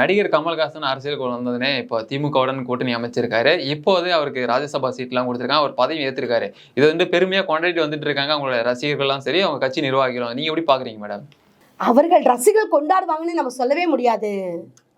நடிகர் கமல்ஹாசன் அரசியலுக்கு வந்ததுனே இப்போ திமுகவுடன் கூட்டணி அமைச்சிருக்காரு. இப்போது அவருக்கு ராஜ்யசபா சீட்லாம் கொடுத்துருக்காங்க. அவர் பதவி ஏற்றிருக்காரு இது வந்து பெருமையாக கொண்டாடிட்டு வந்துட்டு இருக்காங்க அவங்களோட ரசிகர்கள்லாம் சரி அவங்க கட்சி நிர்வாகிகளும். நீங்கள் எப்படி பாக்குறீங்க மேடம்? அவர்கள் ரசிகர்கள் கொண்டாடுவாங்கன்னு நம்ம சொல்லவே முடியாது.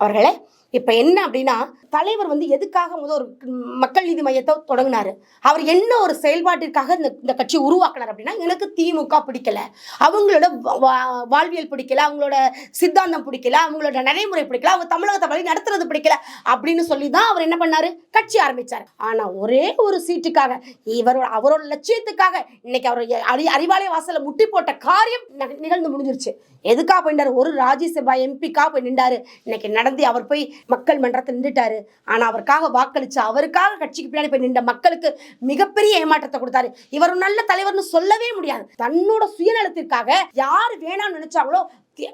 அவர்களே இப்போ என்ன அப்படின்னா தலைவர் வந்து எதுக்காக முதல் ஒரு மக்கள் நீதி மையத்தை தொடங்கினார்? அவர் என்ன ஒரு செயல்பாட்டிற்காக இந்த இந்த கட்சி உருவாக்கினார் அப்படின்னா எனக்கு திமுக பிடிக்கல. அவங்களோட வா- வாழ்வியல் பிடிக்கல அவங்களோட சித்தாந்தம் பிடிக்கல அவங்களோட நடைமுறை பிடிக்கல அவங்க தமிழகத்தை வழி நடத்துறது பிடிக்கல அப்படின்னு சொல்லி தான் அவர் என்ன பண்ணாரு? கட்சி ஆரம்பிச்சார். ஆனால் ஒரே ஒரு சீட்டுக்காக இவரோட அவரோட லட்சியத்துக்காக இன்னைக்கு அவர் அறி அறிவாலய வாசலை முட்டி போட்ட காரியம் நிகழ்ந்து முடிஞ்சிருச்சு. எதுக்காக போய் ஒரு ராஜ்யசபா எம்பிக்காக போய் நின்றாரு. இன்னைக்கு நடந்து அவர் போய் மக்கள் மன்றத்தில் நின்றுட்டாரு. ஆனால் அவருக்காக வாக்களிச்சு அவருக்காக கட்சிக்கு பின்னாடி போய் நின்ற மக்களுக்கு மிகப்பெரிய ஏமாற்றத்தை கொடுத்தாரு. இவர் நல்ல தலைவர்னு சொல்லவே முடியாது. தன்னோட சுயநலத்திற்காக யார் வேணாம்னு நினைச்சாங்களோ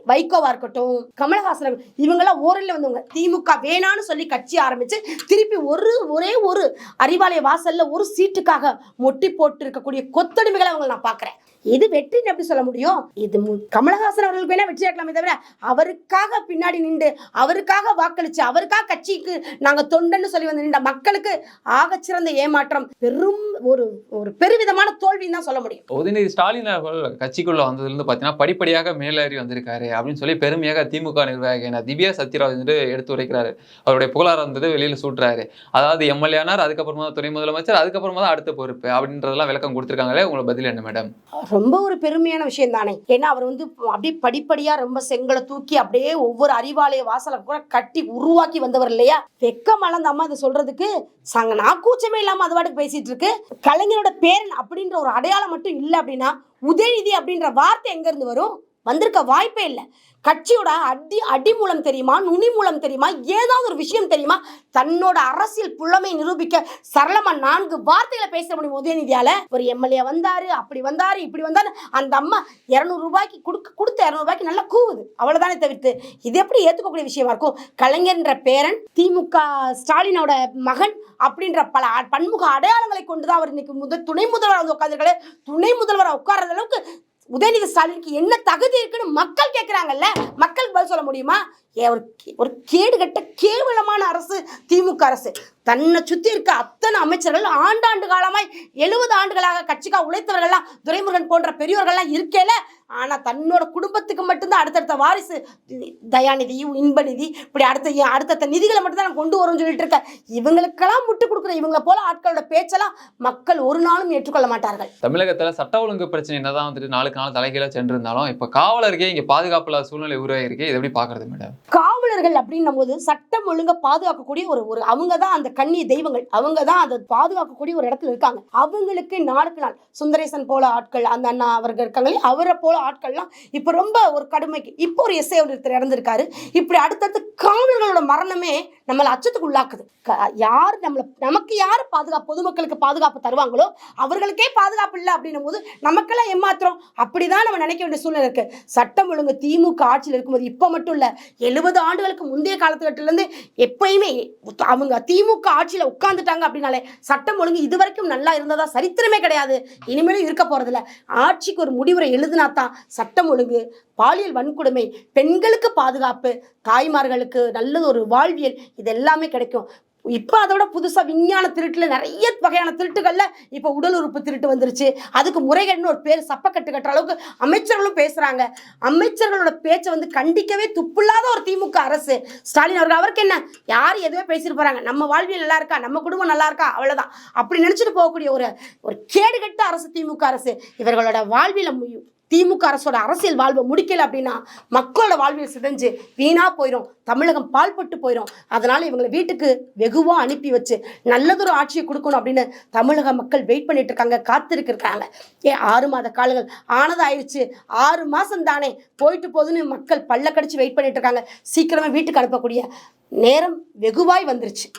வைகோவா இருக்கட்டும் கமலஹாசன் இவங்கெல்லாம் ஓரில் வந்தவங்க. திமுக வேணான்னு சொல்லி கட்சி ஆரம்பிச்சு திருப்பி ஒரு ஒரே ஒரு அறிவாலய வாசல்ல ஒரு சீட்டுக்காக மொட்டி போட்டு இருக்கக்கூடிய கொத்தடிமைகளை அவங்க நான் பாக்குறேன். இது வெற்றின்னு எப்படி சொல்ல முடியும்? இது கமலஹாசன் அவர்களுக்கு வேணா வெற்றி ஆக்கலாமே தவிர அவருக்காக பின்னாடி நின்று அவருக்காக வாக்களிச்சு அவருக்காக கட்சிக்கு நாங்க தொண்டன்னு சொல்லி வந்து நின்ற மக்களுக்கு ஆகச்சிறந்த ஏமாற்றம் பெரும் ஒரு ஒரு பெருவிதமான தோல்வின்னு தான் சொல்ல முடியும். உதயநிதி ஸ்டாலின் அவர்கள் கட்சிக்குள்ள வந்ததுலேருந்து பார்த்தீங்கன்னா படிப்படியாக மேலேறி வந்திருக்காரு அப்படின்னு சொல்லி பெருமையாக திமுக நிர்வாகியான திவ்யா சத்யராஜ் வந்து எடுத்து உரைக்கிறாரு. அவருடைய புகழாரம் வந்தது வெளியில சூட்டுறாரு. அதாவது எம்எல்ஏ ஆனார் அதுக்கப்புறமா துணை முதலமைச்சர் அதுக்கப்புறமா தான் அடுத்த பொறுப்பு அப்படின்றதெல்லாம் விளக்கம் கொடுத்துருக்காங்களே உங்களோட பதில் என்ன மேடம்? ரொம்ப ஒரு பெருமையான விஷயம் தானே? ஏன்னா அவர் வந்து அப்படியே படிப்படியா ரொம்ப செங்கலை தூக்கி அப்படியே ஒவ்வொரு அறிவாலய வாசலை கூட கட்டி உருவாக்கி வந்தவர் இல்லையா? வெக்கம் அளந்த அம்மா இதை சொல்றதுக்கு சங்க நான் கூச்சமே இல்லாம அது பாட்டுக்கு பேசிட்டு இருக்கு. கலைஞரோட பேரன் அப்படின்ற ஒரு அடையாளம் மட்டும் இல்லை அப்படின்னா உதயநிதி அப்படின்ற வார்த்தை எங்க இருந்து வரும்? வந்திருக்க வாய்ப்பே இல்லை. கட்சியோட அடி அடி மூலம் தெரியுமா நுனி மூலம் தெரியுமா ஏதாவது ஒரு விஷயம் தெரியுமா தன்னோட அரசியல் புலமை நிரூபிக்க சரளமா நான்கு வார்த்தைகளை பேச முடியும் உதயநிதியால. ஒரு எம்எல்ஏ வந்தாரு அப்படி வந்தாரு இப்படி வந்தாரு அந்த அம்மா இரநூறு ரூபாய்க்கு கொடுக்க கொடுத்த இரநூறு ரூபாய்க்கு நல்லா கூவுது. அவ்வளவுதானே தவிர்த்து இது எப்படி ஏத்துக்கக்கூடிய விஷயமா இருக்கும்? கலைஞர்ன்ற பேரன் திமுக ஸ்டாலினோட மகன் அப்படின்ற பல பன்முக அடையாளங்களை கொண்டுதான் அவர் இன்னைக்கு முதல் துணை முதல்வர் வந்து உட்காந்துருக்காரு துணை முதல்வர் உட்கார்ற அளவுக்கு உதயநிதி ஸ்டாலினுக்கு என்ன தகுதி இருக்குன்னு மக்கள் கேட்குறாங்கல்ல மக்கள் பதில் சொல்ல முடியுமா? ஏ ஒரு ஒரு கேடுகட்ட கேவலமான அரசு திமுக அரசு. தன்னை சுற்றி இருக்க அத்தனை அமைச்சர்கள் ஆண்டாண்டு காலமாய் எழுபது ஆண்டுகளாக கட்சிக்காக உழைத்தவர்கள்லாம் துரைமுருகன் போன்ற பெரியோர்கள்லாம் இருக்கேல? ஆனா தன்னோட குடும்பத்துக்கு மட்டும்தான் அடுத்தடுத்த வாரிசு தயாநிதி இன்பநிதி இப்படி அடுத்த அடுத்தடுத்த நிதிகளை மட்டும் தான் கொண்டு வரும்னு சொல்லிட்டு இருக்க இவங்களுக்கெல்லாம் முட்டு கொடுக்குற இவங்களை போல ஆட்களோட பேச்செல்லாம் மக்கள் ஒரு நாளும் ஏற்றுக்கொள்ள மாட்டார்கள். தமிழகத்துல சட்ட ஒழுங்கு பிரச்சனை என்னதான் வந்துட்டு நாளுக்கு நாள் தலைகீழா சென்றிருந்தாலும் இப்போ காவலருக்கே இங்க பாதுகாப்பு சூழ்நிலை உருவாகிருக்கு இது எப்படி பாக்குறது மேடம்? காவலர்கள் அப்படின்னும் போது சட்டம் ஒழுங்க பாதுகாக்கக்கூடிய ஒரு ஒரு அவங்க தான் அந்த கண்ணிய தெய்வங்கள். அவங்க தான் அதை பாதுகாக்கக்கூடிய ஒரு இடத்துல இருக்காங்க. அவங்களுக்கு நாளுக்கு நாள் சுந்தரேசன் போல ஆட்கள் அந்த அண்ணா அவர்கள் இருக்காங்களே அவரை போல ஆட்கள்லாம் இப்போ ரொம்ப ஒரு கடுமைக்கு. இப்போ ஒரு எஸ்ஐ ஒருத்தர் இறந்துருக்காரு. இப்படி அடுத்தடுத்து காவலர்களோட மரணமே நம்மளை அச்சத்துக்கு உள்ளாக்குது. யார் நம்மளை நமக்கு யார் பாதுகாப்பு பொதுமக்களுக்கு பாதுகாப்பு தருவாங்களோ அவர்களுக்கே பாதுகாப்பு இல்லை அப்படின்னும் போது நமக்கெல்லாம் ஏமாத்திரம் அப்படிதான் நம்ம நினைக்க வேண்டிய சூழ்நிலை இருக்கு. சட்டம் ஒழுங்கு திமுக ஆட்சியில் இருக்கும்போது இப்போ மட்டும் இல்லை எழுபது ஆண்டு ஆண்டுகளுக்கு முந்தைய காலத்துக்கட்டிலேருந்து எப்பயுமே அவங்க திமுக ஆட்சியில் உட்காந்துட்டாங்க அப்படின்னாலே சட்டம் ஒழுங்கு இது வரைக்கும் நல்லா இருந்ததா? சரித்திரமே கிடையாது. இனிமேலும் இருக்க போகிறதில்ல ஆட்சிக்கு ஒரு முடிவுரை எழுதுனா தான் சட்டம் ஒழுங்கு பாலியல் வன்கொடுமை பெண்களுக்கு பாதுகாப்பு தாய்மார்களுக்கு நல்லது ஒரு வாழ்வியல் இது எல்லாமே கிடைக்கும். இப்போ அதோட புதுசாக விஞ்ஞான திருட்டில் நிறைய வகையான திருட்டுகளில் இப்போ உடல் உறுப்பு திருட்டு வந்துருச்சு. அதுக்கு முறைகேடுன்னு ஒரு பேர் சப்பக்கட்டு கட்டுற அளவுக்கு அமைச்சர்களும் பேசுகிறாங்க அமைச்சர்களோட பேச்சை வந்து கண்டிக்கவே துப்பில்லாத ஒரு திமுக அரசு. ஸ்டாலின் அவர்கள் அவருக்கு என்ன? யார் எதுவே பேசிட்டு போகிறாங்க நம்ம வாழ்வியல் நல்லா இருக்கா? நம்ம குடும்பம் நல்லா இருக்கா? அவ்வளோதான் அப்படி நினச்சிட்டு போகக்கூடிய ஒரு ஒரு கேடுகட்ட அரசு திமுக அரசு இவர்களோட வாழ்வியல முடியும். திமுக அரசோட அரசியல் வாழ்வை முடிக்கல அப்படின்னா மக்களோட வாழ்வியல் சிதைஞ்சு வீணா போயிடும் தமிழகம் பால்பட்டு போயிடும் அதனால இவங்களை வீட்டுக்கு வெகுவா அனுப்பி வச்சு நல்லதொரு ஆட்சியை கொடுக்கணும் அப்படின்னு தமிழக மக்கள் வெயிட் பண்ணிட்டு இருக்காங்க காத்திருக்கிருக்காங்க ஏ ஆறு மாத காலங்கள் ஆனதாயிருச்சு. ஆறு மாசம் தானே போயிட்டு போகுதுன்னு மக்கள் பல்ல கடிச்சு வெயிட் பண்ணிட்டு இருக்காங்க. சீக்கிரமா வீட்டுக்கு அனுப்பக்கூடிய நேரம் வெகுவாய் வந்துருச்சு.